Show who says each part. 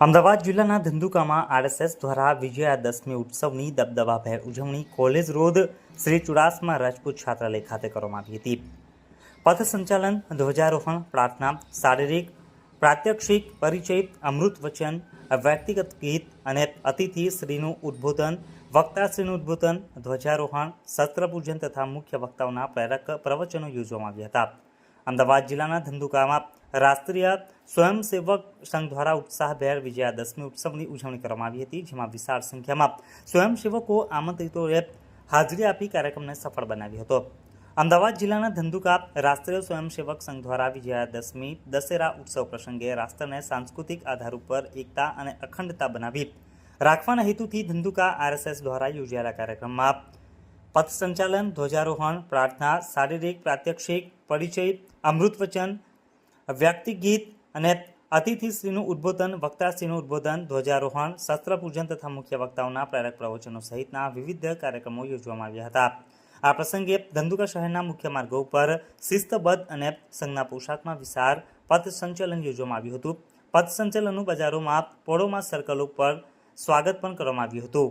Speaker 1: અમદાવાદ જિલ્લાના ધંધુકામાં આરએસએસ દ્વારા વિજયાદશમી ઉત્સવની દબદબાભેર ઉજવણી કોલેજ રોડ શ્રી ચુડાસમા રાજપૂત છાત્રાલય ખાતે કરવામાં આવી હતી. પથ સંચાલન, ધ્વજારોહણ, પ્રાર્થના, શારીરિક, પ્રાત્યક્ષિક પરિચય અમૃત વચન, વ્યક્તિગત ગીત અને અતિથિ શ્રીનું ઉદ્બોધન વક્તાશ્રીનું ઉદ્બોધન, ધ્વજારોહણ શસ્ત્રપૂજન તથા મુખ્ય વક્તાઓના પ્રેરક પ્રવચનો યોજવામાં આવ્યા હતા. અમદાવાદ જિલ્લાના ધંધુકામાં રાષ્ટ્રીય સ્વયંસેવક સંઘ દ્વારા ઉત્સાહભેર વિજયાદશમી ઉત્સવની ઉજવણી કરવામાં આવી હતી, જેમાં વિશાળ સંખ્યામાં સ્વયંસેવકો આમંત્રિતોએ હાજરી આપી કાર્યક્રમને સફળ બનાવ્યો હતો. અમદાવાદ જિલ્લાના ધંધુકા રાષ્ટ્રીય સ્વયંસેવક સંઘ દ્વારા વિજયાદશમી દશેરા ઉત્સવ પ્રસંગે રાષ્ટ્રને સાંસ્કૃતિક આધાર ઉપર એકતા અને અખંડતા બનાવી રાખવાના હેતુથી ધંધુકા આરએસએસ દ્વારા યોજાયેલા કાર્યક્રમમાં પથ સંચાલન, ધ્વજારોહણ, પ્રાર્થના, શારીરિક, પ્રાત્યક્ષિક, પરિચય, અમૃત વચન વ્યક્તિ ગીત અને અતિથિશ્રીનું ઉદ્બોધન, વક્તાશ્રીનું ઉદ્બોધન, ધ્વજારોહણ, શસ્ત્રપૂજન તથા મુખ્ય વક્તાઓના પ્રેરક પ્રવચનો સહિતના વિવિધ કાર્યક્રમો યોજવામાં આવ્યા હતા. આ પ્રસંગે ધંધુકા શહેરના મુખ્ય માર્ગો ઉપર શિસ્તબદ્ધ અને સંઘના પોશાકમાં વિશાળ પથ સંચલન યોજવામાં આવ્યું હતું. પથ સંચલનનું બજારોમાં, પોળોમાં સર્કલ ઉપર સ્વાગત પણ કરવામાં આવ્યું હતું.